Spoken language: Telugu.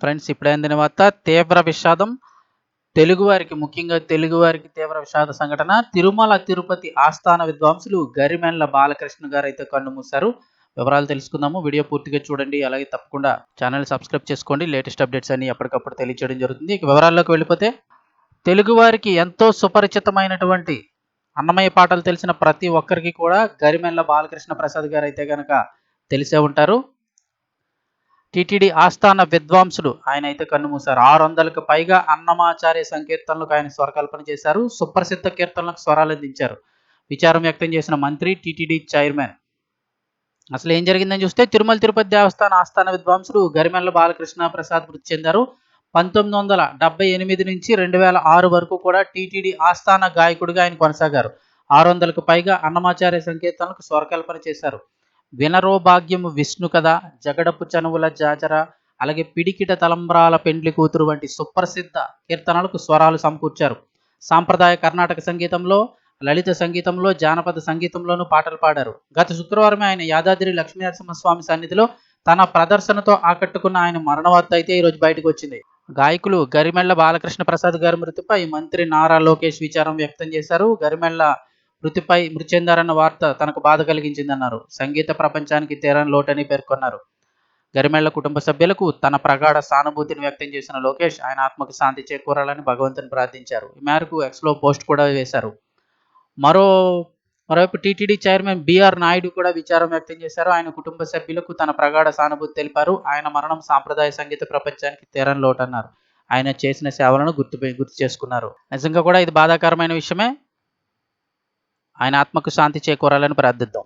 ఫ్రెండ్స్ ఇప్పుడైన అందిన వార్త తీవ్ర విషాదం. తెలుగువారికి ముఖ్యంగా తెలుగువారికి తీవ్ర విషాద సంఘటన. తిరుమల తిరుపతి ఆస్థాన విద్వాంసులు గరిమెన్ల బాలకృష్ణ గారు అయితే కన్ను మూశారు. వివరాలు తెలుసుకుందాము. వీడియో పూర్తిగా చూడండి. అలాగే తప్పకుండా ఛానల్ సబ్స్క్రైబ్ చేసుకోండి. లేటెస్ట్ అప్డేట్స్ అన్ని ఎప్పటికప్పుడు తెలియచేయడం జరుగుతుంది. ఇక వివరాల్లోకి వెళ్ళిపోతే తెలుగువారికి ఎంతో సుపరిచితమైనటువంటి అన్నమయ్య పాటలు తెలిసిన ప్రతి ఒక్కరికి కూడా గరిమెల్ల బాలకృష్ణ ప్రసాద్ గారు అయితే కనుక తెలిసే ఉంటారు. టిటిడి ఆస్థాన విద్వాంసుడు. ఆయన అయితే కన్నుమూశారు ఆరు వందలకు పైగా అన్నమాచార్య సంకీర్తనలకు ఆయన స్వరకల్పన చేశారు. సుప్రసిద్ధ కీర్తనలకు స్వరాలు అందించారు. విచారం వ్యక్తం చేసిన మంత్రి టిటిడి చైర్మన్. అసలు ఏం జరిగిందని చూస్తే తిరుమల తిరుపతి దేవస్థాన ఆస్థాన విద్వాంసుడు గరిమెల్ల బాలకృష్ణ ప్రసాద్ మృతి చెందారు. పంతొమ్మిది వందల డెబ్బై ఎనిమిది నుంచి రెండు వేల ఆరు వరకు కూడా టీటీడీ ఆస్థాన గాయకుడిగా ఆయన కొనసాగారు. ఆరు వందలకు పైగా అన్నమాచార్య సంకేతాలకు స్వరకల్పన చేశారు. వినరో భాగ్యము విష్ణు కథ జగడపు చనువుల జాజర అలాగే పిడికిట తలంబ్రాల పెండ్లి కూతురు వంటి సుప్రసిద్ధ కీర్తనలకు స్వరాలు సమకూర్చారు. సాంప్రదాయ కర్ణాటక సంగీతంలో లలిత సంగీతంలో జానపద సంగీతంలోనూ పాటలు పాడారు. గత శుక్రవారం ఆయన యాదాద్రి లక్ష్మీనరసింహస్వామి సన్నిధిలో తన ప్రదర్శనతో ఆకట్టుకున్న ఆయన మరణవార్త అయితే ఈరోజు బయటకు వచ్చింది. గాయకులు గరిమెళ్ళ బాలకృష్ణ ప్రసాద్ గారి మృతిపై మంత్రి నారా లోకేష్ విచారం వ్యక్తం చేశారు. గరిమెళ్ళ మృతిపై మృతి చెందారన్న వార్త తనకు బాధ కలిగించిందన్నారు. సంగీత ప్రపంచానికి తీరని లోటని పేర్కొన్నారు. గరిమెళ్ళ కుటుంబ సభ్యులకు తన ప్రగాఢ సానుభూతిని వ్యక్తం చేసిన లోకేష్ ఆయన ఆత్మకు శాంతి చేకూరాలని భగవంతుని ప్రార్థించారు. ఈ మేరకు ఎక్స్లో పోస్ట్ కూడా వేశారు. మరో మరోవైపు టీటీడీ చైర్మన్ బీఆర్ నాయుడు కూడా విచారం వ్యక్తం చేశారు. ఆయన కుటుంబ సభ్యులకు తన ప్రగాఢ సానుభూతి తెలిపారు. ఆయన మరణం సాంప్రదాయ సంగీత ప్రపంచానికి తీరని లోటన్నారు. ఆయన చేసిన సేవలను గుర్తు గుర్తు చేసుకున్నారు. నిజంగా కూడా ఇది బాధాకరమైన విషయమే. ఆయన ఆత్మకు శాంతి చేకూరాలని ప్రార్థిద్దాం.